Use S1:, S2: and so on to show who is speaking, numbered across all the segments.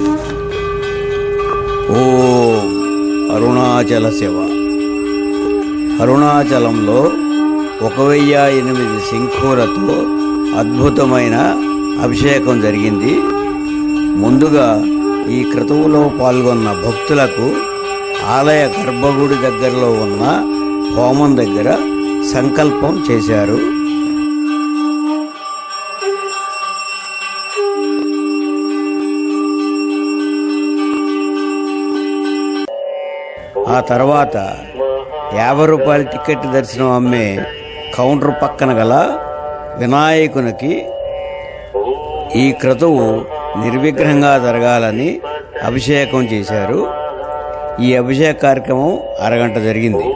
S1: ఓ అరుణాచల శివ. అరుణాచలంలో ఒక వెయ్యి ఎనిమిది శంఖులతో అద్భుతమైన అభిషేకం జరిగింది. ముందుగా ఈ క్రతువులో పాల్గొన్న భక్తులకు ఆలయ గర్భగుడి దగ్గరలో ఉన్న హోమం దగ్గర సంకల్పం చేశారు. ఆ తర్వాత యాభై రూపాయల టికెట్ దర్శనం అమ్మే కౌంటర్ పక్కన గల వినాయకునికి ఈ క్రతువు నిర్విఘ్నంగా జరగాలని అభిషేకం చేశారు. ఈ అభిషేక కార్యక్రమం అరగంట జరిగింది.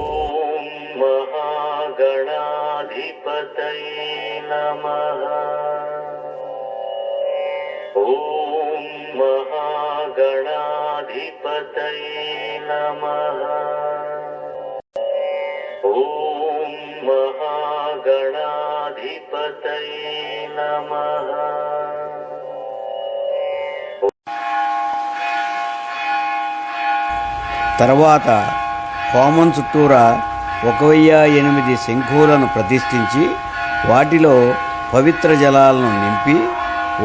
S2: ఓం नमः ॐ महागणाधिपतये नमः
S1: తర్వాత హోమం చుట్టూరా ఒక వెయ్యి ఎనిమిది శంఖులను ప్రతిష్ఠించి వాటిలో పవిత్ర జలాలను నింపి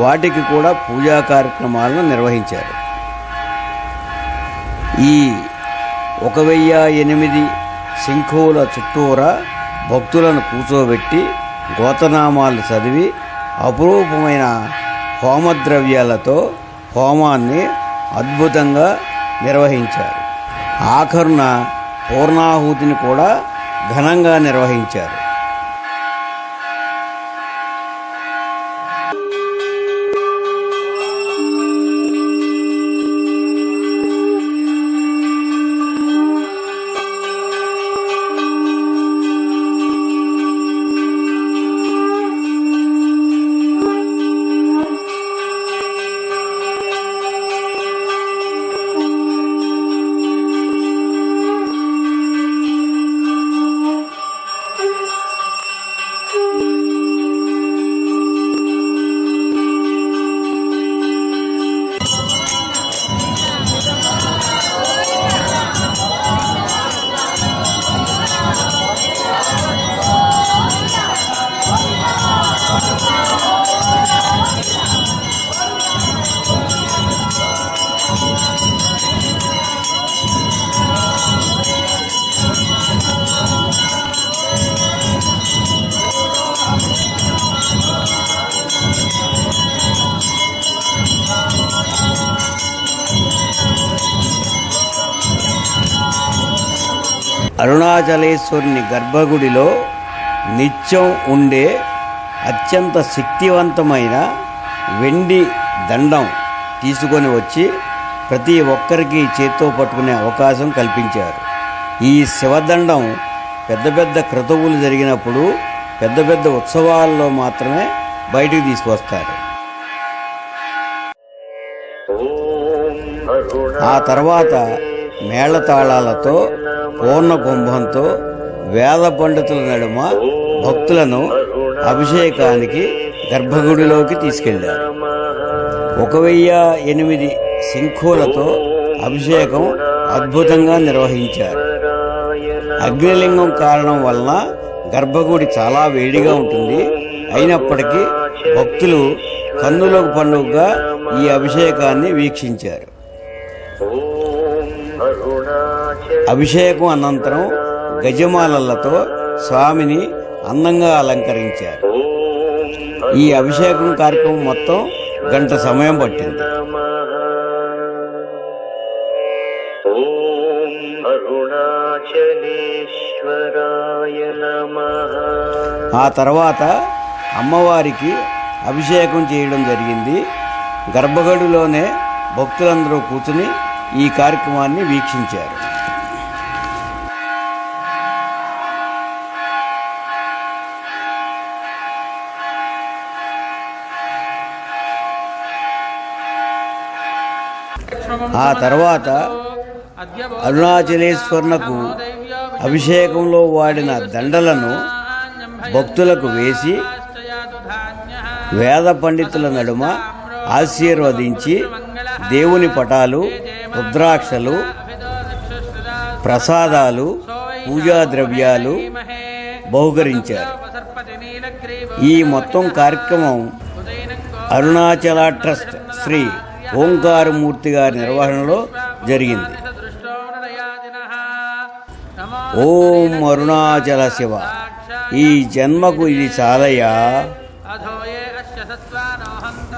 S1: వాటికి కూడా పూజా కార్యక్రమాలను నిర్వహించారు ఈ ఒక వెయ్యి ఎనిమిది శంఖువుల చుట్టూరా భక్తులను కూర్చోబెట్టి గోతనామాలు చదివి అపురూపమైన హోమద్రవ్యాలతో హోమాన్ని అద్భుతంగా నిర్వహించారు. ఆఖరున పూర్ణాహుతిని కూడా ఘనంగా నిర్వహించారు. అరుణాచలేశ్వరుని గర్భగుడిలో నిత్యం ఉండే అత్యంత శక్తివంతమైన వెండి దండం తీసుకొని వచ్చి ప్రతి ఒక్కరికి చేత్తో పట్టుకునే అవకాశం కల్పించారు. ఈ శివదండం పెద్ద పెద్ద క్రతువులు జరిగినప్పుడు పెద్ద పెద్ద ఉత్సవాల్లో మాత్రమే బయటికి తీసుకొస్తారు. ఆ తర్వాత మేళతాళాలతో పూర్ణ కుంభంతో వేద పండితుల నడుమ భక్తులను అభిషేకానికి గర్భగుడిలోకి తీసుకెళ్ళారు. ఒక వెయ్యి ఎనిమిది శంఖులతో అభిషేకం అద్భుతంగా నిర్వహించారు. అగ్నిలింగం కారణం వలన గర్భగుడి చాలా వేడిగా ఉంటుంది. అయినప్పటికీ భక్తులు కన్నులకు పండుగగా ఈ అభిషేకాన్ని వీక్షించారు. అభిషేకం అనంతరం గజమాలలతో స్వామిని అందంగా అలంకరించారు. ఈ అభిషేకం కార్యక్రమం మొత్తం గంట సమయం పట్టింది. ఆ తర్వాత అమ్మవారికి అభిషేకం చేయడం జరిగింది. గర్భగడిలోనే భక్తులందరూ కూర్చుని ఈ కార్యక్రమాన్ని వీక్షించారు. ఆ తర్వాత అరుణాచలేశ్వరునకు అభిషేకంలో వాడిన దండలను భక్తులకు వేసి వేద పండితుల నడుమ ఆశీర్వదించి దేవుని పటాలు రుద్రాక్షలు ప్రసాదాలు పూజా ద్రవ్యాలు బహుకరించారు. ఈ మొత్తం కార్యక్రమం అరుణాచల ట్రస్ట్ శ్రీ ఓంకారమూర్తి గారి నిర్వహణలో జరిగింది. ఓం అరుణాచల శివ. ఈ జన్మకు ఇది చాలయ్యా.
S3: అధోయే అస్య సత్వానోహంత